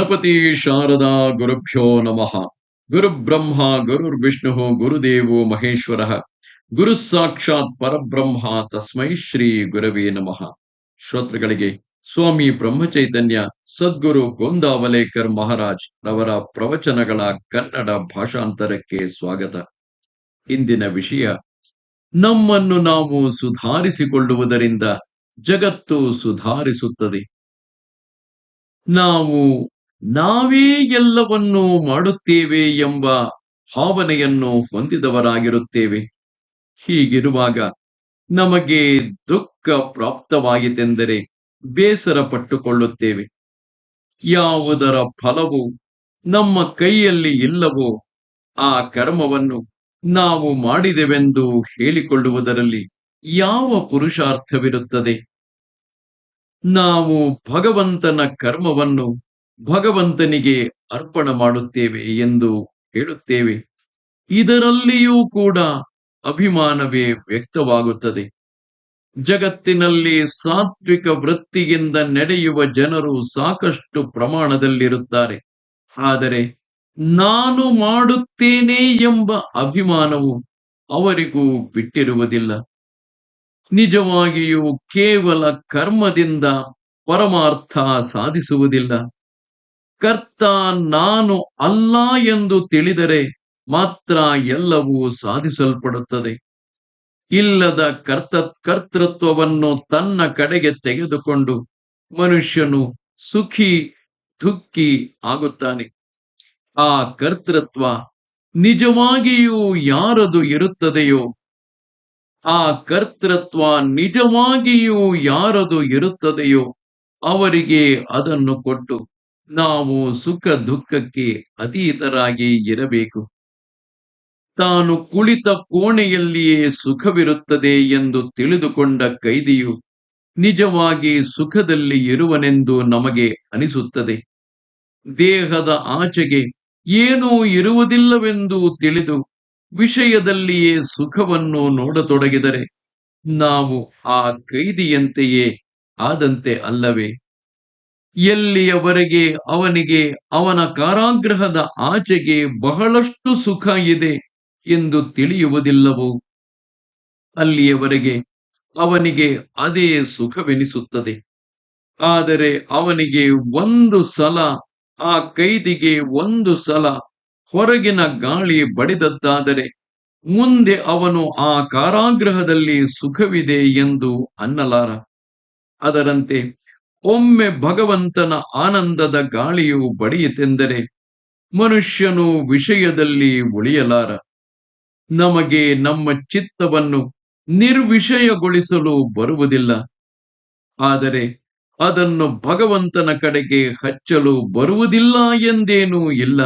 ಗಣಪತಿ ಶಾರದಾ ಗುರುಭ್ಯೋ ನಮಃ. ಗುರುಬ್ರಹ್ಮ, ಗುರುರ್ವಿಷ್ಣು, ಗುರುದೇವೋ ಮಹೇಶ್ವರ. ಗುರು ಸಾಕ್ಷಾತ್ ಪರಬ್ರಹ್ಮ, ತಸ್ಮೈ ಶ್ರೀ ಗುರವೇ ನಮಃ. ಶ್ರೋತೃಗಳಿಗೆ ಸ್ವಾಮಿ ಬ್ರಹ್ಮಚೈತನ್ಯ, ಸದ್ಗುರು ಗೋಂದಾವಲೇಕರ್ ಮಹಾರಾಜ್ ರವರ ಪ್ರವಚನಗಳ ಕನ್ನಡ ಭಾಷಾಂತರಕ್ಕೆ ಸ್ವಾಗತ. ಇಂದಿನ ವಿಷಯ, ನಮ್ಮನ್ನು ನಾವು ಸುಧಾರಿಸಿಕೊಳ್ಳುವುದರಿಂದ ಜಗತ್ತು ಸುಧಾರಿಸುತ್ತದೆ. ನಾವು ನಾವೇ ಎಲ್ಲವನ್ನೂ ಮಾಡುತ್ತೇವೆ ಎಂಬ ಭಾವನೆಯನ್ನು ಹೊಂದಿದವರಾಗಿರುತ್ತೇವೆ. ಹೀಗಿರುವಾಗ ನಮಗೆ ದುಃಖ ಪ್ರಾಪ್ತವಾಯಿತೆಂದರೆ ಬೇಸರ ಪಟ್ಟುಕೊಳ್ಳುತ್ತೇವೆ. ಯಾವುದರ ಫಲವು ನಮ್ಮ ಕೈಯಲ್ಲಿ ಇಲ್ಲವೋ ಆ ಕರ್ಮವನ್ನು ನಾವು ಮಾಡಿದೆವೆಂದು ಹೇಳಿಕೊಳ್ಳುವುದರಲ್ಲಿ ಯಾವ ಪುರುಷಾರ್ಥವಿರುತ್ತದೆ? ನಾವು ಭಗವಂತನ ಕರ್ಮವನ್ನು ಭಗವಂತನಿಗೆ ಅರ್ಪಣ ಮಾಡುತ್ತೇವೆ ಎಂದು ಹೇಳುತ್ತೇವೆ. ಇದರಲ್ಲಿಯೂ ಕೂಡ ಅಭಿಮಾನವೇ ವ್ಯಕ್ತವಾಗುತ್ತದೆ. ಜಗತ್ತಿನಲ್ಲಿ ಸಾತ್ವಿಕ ವೃತ್ತಿಯಿಂದ ನಡೆಯುವ ಜನರು ಸಾಕಷ್ಟು ಪ್ರಮಾಣದಲ್ಲಿರುತ್ತಾರೆ. ಆದರೆ ನಾನು ಮಾಡುತ್ತೇನೆ ಎಂಬ ಅಭಿಮಾನವು ಅವರಿಗೂ ಬಿಟ್ಟಿರುವುದಿಲ್ಲ. ನಿಜವಾಗಿಯೂ ಕೇವಲ ಕರ್ಮದಿಂದ ಪರಮಾರ್ಥ ಸಾಧಿಸುವುದಿಲ್ಲ. ಕರ್ತ ನಾನು ಅಲ್ಲ ಎಂದು ತಿಳಿದರೆ ಮಾತ್ರ ಎಲ್ಲವೂ ಸಾಧಿಸಲ್ಪಡುತ್ತದೆ. ಇಲ್ಲದ ಕರ್ತ ಕರ್ತೃತ್ವವನ್ನು ತನ್ನ ಕಡೆಗೆ ತೆಗೆದುಕೊಂಡು ಮನುಷ್ಯನು ಸುಖಿ, ದುಃಖಿ ಆಗುತ್ತಾನೆ. ಆ ಕರ್ತೃತ್ವ ನಿಜವಾಗಿಯೂ ಯಾರದು ಇರುತ್ತದೆಯೋ, ಆ ಕರ್ತೃತ್ವ ನಿಜವಾಗಿಯೂ ಯಾರದು ಇರುತ್ತದೆಯೋ ಅವರಿಗೆ ಅದನ್ನು ಕೊಟ್ಟು ನಾವು ಸುಖ ದುಃಖಕ್ಕೆ ಅತೀತರಾಗಿ ಇರಬೇಕು. ತಾನು ಕುಳಿತ ಕೋಣೆಯಲ್ಲಿಯೇ ಸುಖವಿರುತ್ತದೆ ಎಂದು ತಿಳಿದುಕೊಂಡ ಕೈದಿಯು ನಿಜವಾಗಿ ಸುಖದಲ್ಲಿ ಇರುವನೆಂದು ನಮಗೆ ಅನಿಸುತ್ತದೆ. ದೇಹದ ಆಚೆಗೆ ಏನೂ ಇರುವುದಿಲ್ಲವೆಂದು ತಿಳಿದು ವಿಷಯದಲ್ಲಿಯೇ ಸುಖವನ್ನು ನೋಡತೊಡಗಿದರೆ ನಾವು ಆ ಕೈದಿಯಂತೆಯೇ ಆದಂತೆ ಅಲ್ಲವೇ? ಎಲ್ಲಿಯವರೆಗೆ ಅವನಿಗೆ ಅವನ ಕಾರಾಗ್ರಹದ ಆಚೆಗೆ ಬಹಳಷ್ಟು ಸುಖ ಇದೆ ಎಂದು ತಿಳಿಯುವುದಿಲ್ಲವೋ? ಅಲ್ಲಿಯವರೆಗೆ ಅವನಿಗೆ ಅದೇ ಸುಖವೆನಿಸುತ್ತದೆ. ಆದರೆ ಅವನಿಗೆ ಒಂದು ಸಲ, ಆ ಕೈದಿಗೆ ಒಂದು ಸಲ ಹೊರಗಿನ ಗಾಳಿ ಬಡಿದದ್ದಾದರೆ ಮುಂದೆ ಅವನು ಆ ಕಾರಾಗ್ರಹದಲ್ಲಿ ಸುಖವಿದೆ ಎಂದು ಅನ್ನಲಾರ. ಅದರಂತೆ ಒಮ್ಮೆ ಭಗವಂತನ ಆನಂದದ ಗಾಳಿಯು ಬಡಿಯಿತೆಂದರೆ ಮನುಷ್ಯನು ವಿಷಯದಲ್ಲಿ ಉಳಿಯಲಾರ. ನಮಗೆ ನಮ್ಮ ಚಿತ್ತವನ್ನು ನಿರ್ವಿಷಯಗೊಳಿಸಲು ಬರುವುದಿಲ್ಲ. ಆದರೆ ಅದನ್ನು ಭಗವಂತನ ಕಡೆಗೆ ಹಚ್ಚಲು ಬರುವುದಿಲ್ಲ ಎಂದೇನೂ ಇಲ್ಲ.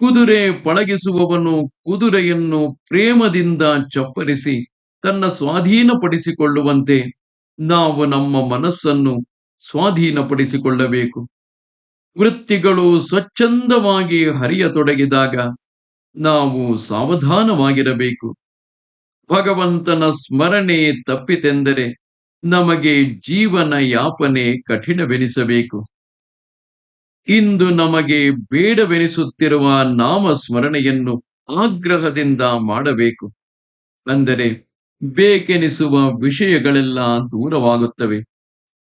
ಕುದುರೆ ಪಳಗಿಸುವವನು ಕುದುರೆಯನ್ನು ಪ್ರೇಮದಿಂದ ಚಪ್ಪರಿಸಿ ತನ್ನ ಸ್ವಾಧೀನಪಡಿಸಿಕೊಳ್ಳುವಂತೆ ನಾವು ನಮ್ಮ ಮನಸ್ಸನ್ನು ಸ್ವಾಧೀನಪಡಿಸಿಕೊಳ್ಳಬೇಕು. ವೃತ್ತಿಗಳು ಸ್ವಚ್ಛಂದವಾಗಿ ಹರಿಯತೊಡಗಿದಾಗ ನಾವು ಸಾವಧಾನವಾಗಿರಬೇಕು. ಭಗವಂತನ ಸ್ಮರಣೆ ತಪ್ಪಿತೆಂದರೆ ನಮಗೆ ಜೀವನ ಯಾಪನೆ ಕಠಿಣವೆನಿಸಬೇಕು. ಇಂದು ನಮಗೆ ಬೇಡವೆನಿಸುತ್ತಿರುವ ನಾಮ ಸ್ಮರಣೆಯನ್ನು ಆಗ್ರಹದಿಂದ ಮಾಡಬೇಕು. ಅಂದರೆ ಬೇಕೆನಿಸುವ ವಿಷಯಗಳೆಲ್ಲ ದೂರವಾಗುತ್ತವೆ.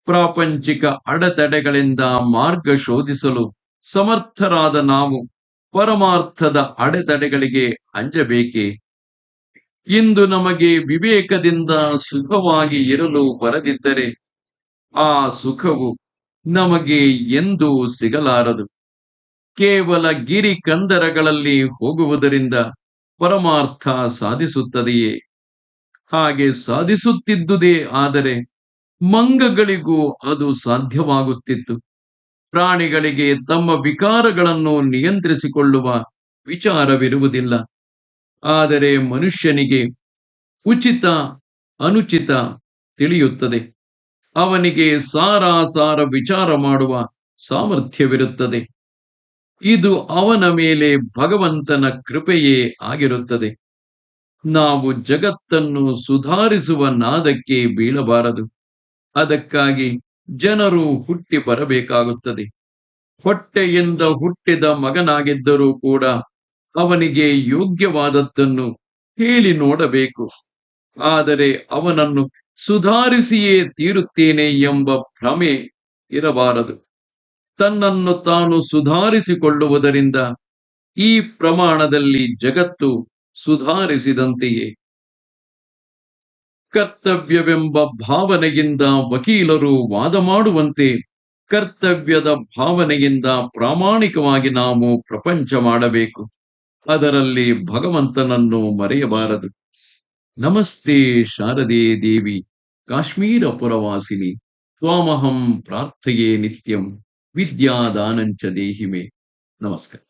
ಪ್ರಾಪಂಚಿಕ ಅಡೆತಡೆಗಳಿಂದ ಮಾರ್ಗ ಶೋಧಿಸಲು ಸಮರ್ಥರಾದ ನಾವು ಪರಮಾರ್ಥದ ಅಡೆತಡೆಗಳಿಗೆ ಅಂಜಬೇಕೆ? ಇಂದು ನಮಗೆ ವಿವೇಕದಿಂದ ಸುಖವಾಗಿ ಇರಲು ಬರದಿದ್ದರೆ ಆ ಸುಖವು ನಮಗೆ ಎಂದೂ ಸಿಗಲಾರದು. ಕೇವಲ ಗಿರಿ ಕಂದರಗಳಲ್ಲಿ ಹೋಗುವುದರಿಂದ ಪರಮಾರ್ಥ ಸಾಧಿಸುತ್ತದೆಯೇ? ಹಾಗೆ ಸಾಧಿಸುತ್ತಿದ್ದುದೇ ಆದರೆ ಮಂಗಗಳಿಗೂ ಅದು ಸಾಧ್ಯವಾಗುತ್ತಿತ್ತು. ಪ್ರಾಣಿಗಳಿಗೆ ತಮ್ಮ ವಿಕಾರಗಳನ್ನು ನಿಯಂತ್ರಿಸಿಕೊಳ್ಳುವ ವಿಚಾರವಿರುವುದಿಲ್ಲ. ಆದರೆ ಮನುಷ್ಯನಿಗೆ ಉಚಿತ, ಅನುಚಿತ ತಿಳಿಯುತ್ತದೆ. ಅವನಿಗೆ ಸಾರಾಸಾರ ವಿಚಾರ ಮಾಡುವ ಸಾಮರ್ಥ್ಯವಿರುತ್ತದೆ. ಇದು ಅವನ ಮೇಲೆ ಭಗವಂತನ ಕೃಪೆಯೇ ಆಗಿರುತ್ತದೆ. ನಾವು ಜಗತ್ತನ್ನು ಸುಧಾರಿಸುವ ನಾದಕ್ಕೆ ಬೀಳಬಾರದು. ಅದಕ್ಕಾಗಿ ಜನರು ಹುಟ್ಟಿ ಬರಬೇಕಾಗುತ್ತದೆ. ಹೊಟ್ಟೆಯಿಂದ ಹುಟ್ಟಿದ ಮಗನಾಗಿದ್ದರೂ ಕೂಡ ಅವನಿಗೆ ಯೋಗ್ಯವಾದದ್ದನ್ನು ಹೇಳಿ ನೋಡಬೇಕು. ಆದರೆ ಅವನನ್ನು ಸುಧಾರಿಸಿಯೇ ತೀರುತ್ತೇನೆ ಎಂಬ ಭ್ರಮೆ ಇರಬಾರದು. ತನ್ನನ್ನು ತಾನು ಸುಧಾರಿಸಿಕೊಳ್ಳುವುದರಿಂದ ಈ ಪ್ರಮಾಣದಲ್ಲಿ ಜಗತ್ತು ಸುಧಾರಿಸಿದಂತೆಯೇ. ಕರ್ತವ್ಯವೆಂಬ ಭಾವನೆಯಿಂದ ವಕೀಲರು ವಾದ ಮಾಡುವಂತೆ, ಕರ್ತವ್ಯದ ಭಾವನೆಯಿಂದ ಪ್ರಾಮಾಣಿಕವಾಗಿ ನಾವು ಪ್ರಪಂಚ ಮಾಡಬೇಕು. ಅದರಲ್ಲಿ ಭಗವಂತನನ್ನು ಮರೆಯಬಾರದು. ನಮಸ್ತೆ ಶಾರದೆ ದೇವಿ, ಕಾಶ್ಮೀರ ಪುರವಾಸಿನಿ, ತ್ವಾಮಹಂ ಪ್ರಾರ್ಥಯೇ ನಿತ್ಯಂ, ವಿದ್ಯಾದಾನಂಚ ದೇಹಿಮೆ. ನಮಸ್ಕಾರ.